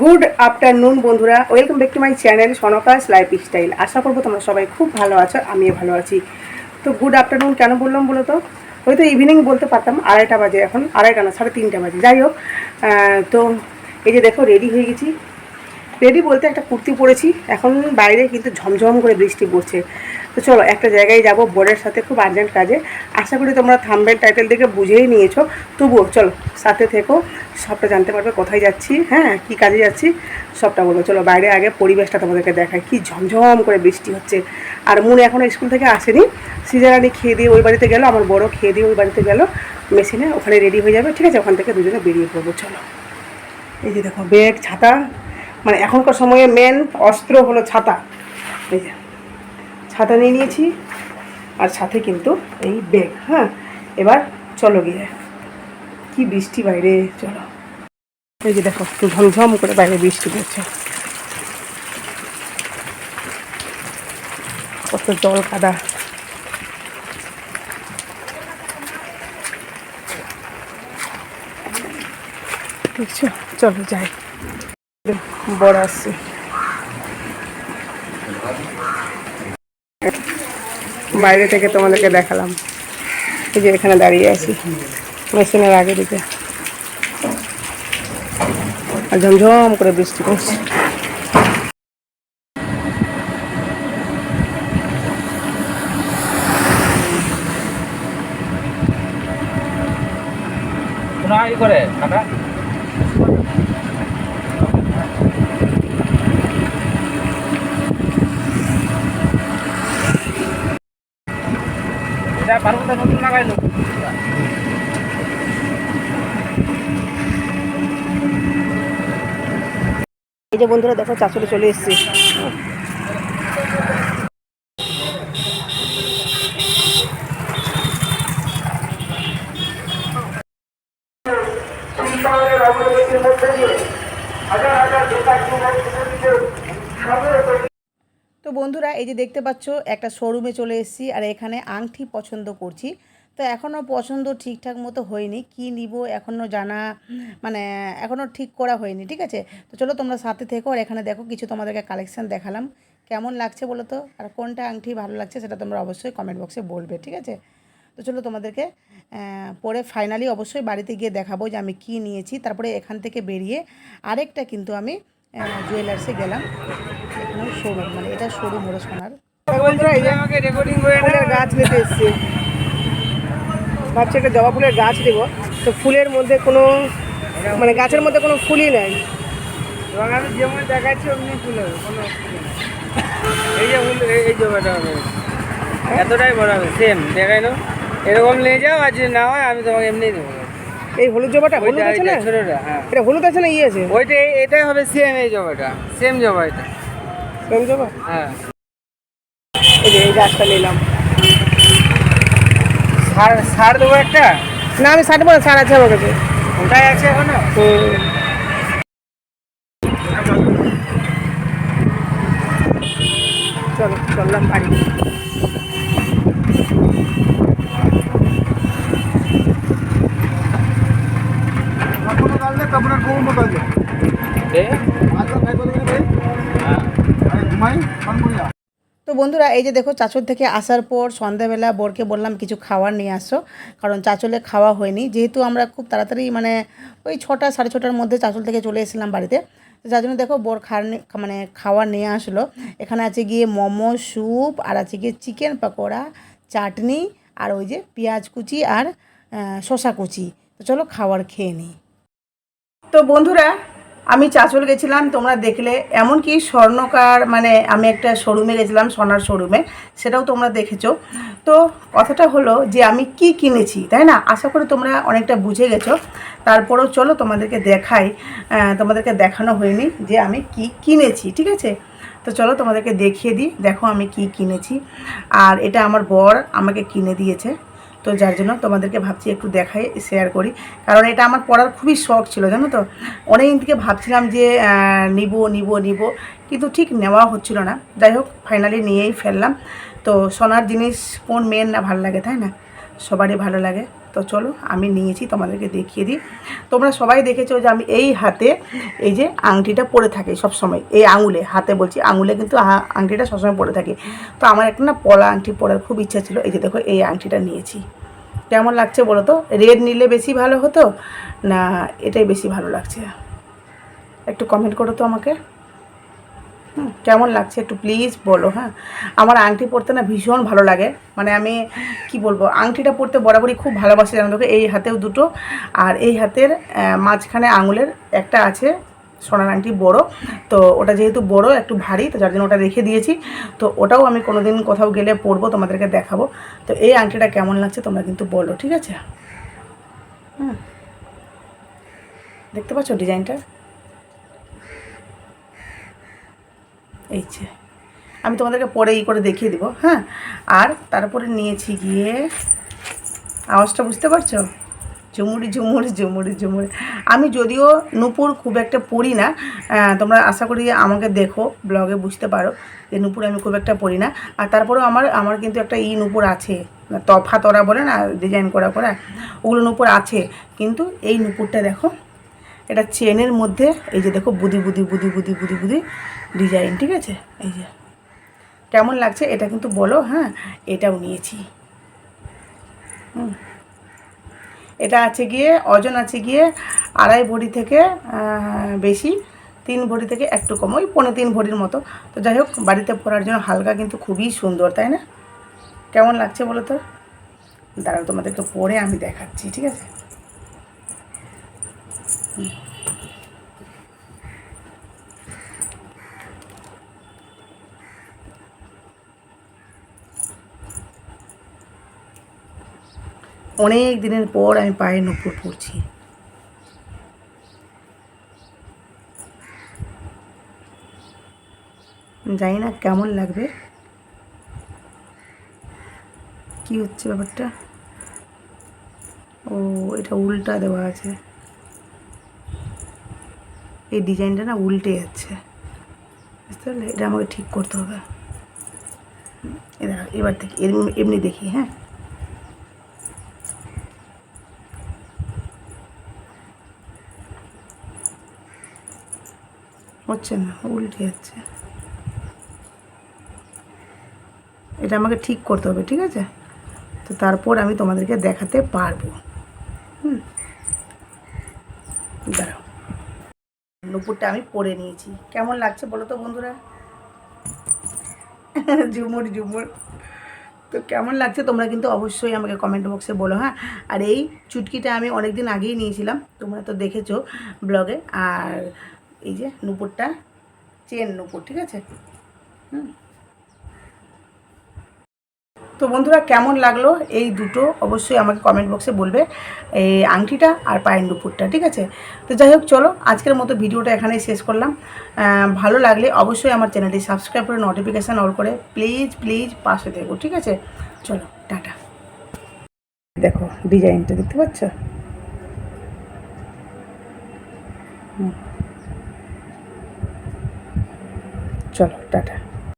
Good afternoon, বন্ধুরা। Welcome back to my channel সনকাস lifestyle আশা করব তোমরা সবাই খুব ভালো আছো, আমিও ভালো আছি। তো গুড আফটারনুন কেন বললাম বলো তো হয়তো ইভিনিং বলতে পারতাম, আড়াইটা বাজে এখন, আড়াইটা না, সাড়ে তিনটা বাজে। যাই হোক তো এই যে দেখো রেডি হয়ে গেছি। রেডি বলতে একটা কুর্তি পরেছি, এখন বাইরে কিন্তু ঝমঝম করে বৃষ্টি পড়ছে। তো চলো, একটা জায়গায় যাব বোর্ডের সাথে খুব আর্জেন্ট কাজে। আশা করি তোমরা থাম্বেল টাইটেল দেখে বুঝেই নিয়েছো। তবুও চলো, সাথে থেকো, সবটা জানতে পারবে কোথায় যাচ্ছি হ্যাঁ কি কাজে যাচ্ছি, সবটা বলো চলো, বাইরে আগে পরিবেশটা তোমাদেরকে দেখায় কি ঝমঝম করে বৃষ্টি হচ্ছে। আর মনে এখনও স্কুল থেকে আসেনি। সিজারানি খেয়ে দিয়ে ওই বাড়িতে গেল, আমার বড় খেয়ে দিয়ে ওই বাড়িতে গেল। মেশিনে ওখানে রেডি হয়ে যাবে। ঠিক আছে, ওখান থেকে দুজনে বেরিয়ে পড়ব। চলো। এই যে দেখো ব্যাগ ছাতা। মানে এখনকার সময়ে মেন অস্ত্র হলো ছাতা। এই যে। ছাতা নিয়ে নিয়েছি, আর সাথে কিন্তু এই ব্যাগ হ্যাঁ? এবার চলো গিয়ে। কি বৃষ্টি বাইরে, চলো। এই যে দেখো, একটু ঝমঝম করে বাইরে বৃষ্টি পড়ছে। কত জল কাদা। চলো যাই। বড় আসছে। বাইরে থেকে তোমাদেরকে দেখালাম। এই যে এখানে দাঁড়িয়ে আছি মেশিনের আগে দিকে। আর ঝমঝম করে বৃষ্টি পড়ছে। করে এটা পারব তো নতুন লাগাইলো এই যে বন্ধুরা দেখো চাচলে চলে এসেছি। তো বন্ধুরা, এই যে দেখতে পাচ্ছ, একটা শোরুমে চলে এসেছি আর এখানে আংটি পছন্দ করছি। তো এখনও পছন্দ ঠিকঠাক মতো হয়নি, কি নিব এখনও জানা মানে এখনও ঠিক করা হয়নি, ঠিক আছে? তো চলো তোমরা সাথে থেকো আর এখানে দেখো কিছু তোমাদেরকে কালেকশান দেখালাম। কেমন লাগছে বলো তো? আর কোনটা আংটি ভালো লাগছে সেটা তোমরা অবশ্যই কমেন্ট বক্সে বলবে, ঠিক আছে? তো চলো তোমাদেরকে পরে ফাইনালি অবশ্যই বাড়িতে গিয়ে দেখাবো যে আমি কি নিয়েছি। তারপরে এখান থেকে বেরিয়ে আরেকটা কিন্তু আমি জুয়েলার্সে গেলাম। এখানেও শোরুম মানে এটা শোরুম হলো সোনার। আমাকে রেকর্ডিং করে গাছ নিতে এসছি। ভাবছি একটা জবা ফুলের গাছ দেবো। তো ফুলের মধ্যে কোনো মানে গাছের মধ্যে কোনো ফুলই নেই। এবং আমি যেমন দেখাচ্ছি অমনি ফুল হবে কোনো নেই। এই যে ফুল এই- এই জবাটা হবে। এতটাই বড় হবে সেম দেখাইলো এরকম নিয়ে যাও আর যদি না হয় আমি তোমাকে এমনি দেবো। এই হলুদ জবাটা হলুদ আছে না? ছোটোটা হ্যাঁ। এটা হলুদ আছে না ইয়ে আছে? ওইটা এটাই হবে সেম এই জবাটা। সেম জবা এটা। কোন জবা হ্যাঁ। এই গাছটা নিলাম। সার সার দেবো একটা? না আমি ষাট বলে সার আছে আমার কাছে। ওটাই আছে এখনও। চলো চললাম বাড়ি। এ? হ্যাঁ তো বন্ধুরা এই যে দেখো চাচল থেকে আসার পর সন্ধ্যাবেলা বোরকে বললাম কিছু খাবার নিয়ে আসো কারণ চাচলে খাওয়া হয়নি। যেহেতু আমরা খুব তাড়াতাড়ি মানে ওই ছটা সাড়ে ছটার মধ্যে চাচল থেকে চলে এসেছিলাম বাড়িতে তো যার জন্য দেখো বোর খাওয়ার নি- মানে খাবার নিয়ে আসলো। এখানে আছে গিয়ে মোমো স্যুপ আর আছে গিয়ে চিকেন পকোড়া চাটনি আর ওই যে পেঁয়াজ কুচি আর শসা কুচি। তো চলো খাবার খেয়ে নিই। তো বন্ধুরা আমি চাচল গেছিলাম, তোমরা দেখলে। এমনকি স্বর্ণকার মানে আমি একটা শোরুমে গেছিলাম, সোনার শোরুমে সেটাও তোমরা দেখেছ। তো কথাটা হলো যে আমি কি কিনেছি, তাই না? আশা করি তোমরা অনেকটা বুঝে গেছো। তারপরেও চলো তোমাদেরকে দেখাই তোমাদেরকে দেখানো হয়নি যে আমি কি কিনেছি, ঠিক আছে? তো চলো তোমাদেরকে দেখিয়ে দিই, দেখো আমি কি কিনেছি। আর এটা আমার বর আমাকে কিনে দিয়েছে। তো যার জন্য তোমাদেরকে ভাবছি একটু দেখাই শেয়ার করি। কারণ এটা আমার পড়ার খুবই শখ ছিল, জানো তো? অনেক থেকে ভাবছিলাম যে নিব নিব নিব। কিন্তু ঠিক নেওয়া হচ্ছিল না। যাই হোক ফাইনালি নিয়েই ফেললাম। তো সোনার জিনিস কোন মেয়ের না ভালো লাগে, তাই না? সবারই ভালো লাগে। তো চলো আমি নিয়েছি, তোমাদেরকে দেখিয়ে দিই। তোমরা সবাই দেখেছ যে আমি এই হাতে এই যে আংটিটা পরে থাকি সব সময় এই আঙুলে, হাতে বলছি আঙুলে কিন্তু আংটিটা সবসময় পরে থাকি। তো আমার একটা না পলা আংটি পরার খুব ইচ্ছা ছিল, এই যে দেখো এই আংটিটা নিয়েছি। কেমন লাগছে বলো তো? রেড নিলে বেশি ভালো হতো না এটাই বেশি ভালো লাগছে? একটু কমেন্ট করো তো আমাকে। কেমন লাগছে একটু প্লিজ বলো হ্যাঁ? আমার আংটি পরতে না ভীষণ ভালো লাগে। মানে আমি, কি বলব, আংটিটা পরতে বরাবরই খুব ভালোবাসি জানো তোকে, এই হাতেও দুটো। আর এই হাতের মাঝখানে আঙুলের একটা আছে, সোনার আংটি বড়। তো ওটা যেহেতু বড়, একটু ভারী, তো যার জন্য ওটা রেখে দিয়েছি। তো ওটাও আমি কোনো দিন কোথাও গেলে পরবো, তোমাদেরকে দেখাবো। তো এই আংটিটা কেমন লাগছে তোমরা কিন্তু বলো, ঠিক আছে? হুম। দেখতে পাচ্ছ ডিজাইনটা? এই যে, আমি তোমাদেরকে পরে ই করে দেখিয়ে দিব হ্যাঁ? আর তারপরে নিয়েছি গিয়ে, আওয়াজটা বুঝতে পারছ? ঝুমুরি ঝুমুরি ঝুমুরি ঝুমুরি। আমি যদিও নূপুর খুব একটা পড়ি না তোমরা আশা করি আমাকে দেখো, ব্লগে বুঝতে পারো যে নূপুর আমি খুব একটা পড়ি না। আর তারপরেও আমার আমার কিন্তু একটা ই নূপুর আছে তফা তরা বলে না, ডিজাইন করা করা, ওগুলো নূপুর আছে। কিন্তু এই নূপুরটা দেখো, এটা চেনের মধ্যে, এই যে দেখো, বুদি বুদি বুদি বুদি বুদি বুদি ডিজাইন ঠিক আছে? এই যে। কেমন লাগছে? এটা কিন্তু বলো হ্যাঁ? এটাও নিয়েছি। হুম। এটা আছে গিয়ে, ওজন আছে গিয়ে আড়াই ভরি থেকে বেশি, তিন ভরি থেকে একটু কম, ওই পনেরো তিন ভরির মতো। তো যাই হোক, বাড়িতে পরার জন্য হালকা কিন্তু খুবই সুন্দর, তাই না? কেমন লাগছে বলো তো? দাঁড়াও তোমাদেরকে পরে আমি দেখাচ্ছি, ঠিক আছে? অনেক দিনের পর আমি পায়ে নুপুর পরছি। জানি না কেমন লাগবে। কি হচ্ছে ব্যাপারটা? ও, এটা উল্টা দেওয়া আছে। এই ডিজাইনটা না উল্টে যাচ্ছে। বুঝতে পারলে? এটা আমাকে ঠিক করতে হবে। এবার এমনি এমনি দেখি হ্যাঁ? হচ্ছে না, উল্টে যাচ্ছে। এটা আমাকে ঠিক করতে হবে, ঠিক আছে? তো তারপর আমি তোমাদেরকে দেখাতে পারব। হুম। দাঁড়াও। নুপুরটা আমি পরে নিয়েছি। কেমন লাগছে বলো তো বন্ধুরা? ঝুমুর ঝুমুর। তো কেমন লাগছে তোমরা কিন্তু অবশ্যই আমাকে কমেন্ট বক্সে বলো হ্যাঁ? আর এই চুটকিটা আমি অনেক দিন আগেই নিয়েছিলাম। তোমরা তো দেখেছ ব্লগে। আর এই যে নুপুরটা, চেন নুপুর, ঠিক আছে? হুম। তো বন্ধুরা, কেমন লাগল এই দুটো? অবশ্যই আমাকে কমেন্ট বক্সে বলবে এই আংটিটা আর পায়ের নুপুরটা, ঠিক আছে? তো যাই হোক, চলো আজকের মতো ভিডিওটা এখানেই শেষ করলাম। ভালো লাগলে অবশ্যই আমার চ্যানেলটি সাবস্ক্রাইব করে নোটিফিকেশান অল করে প্লিজ প্লিজ পাশে দেখো ঠিক আছে? চলো, টাটা। দেখো ডিজাইনটা দেখতে পাচ্ছ? হুম। চলো টাটা।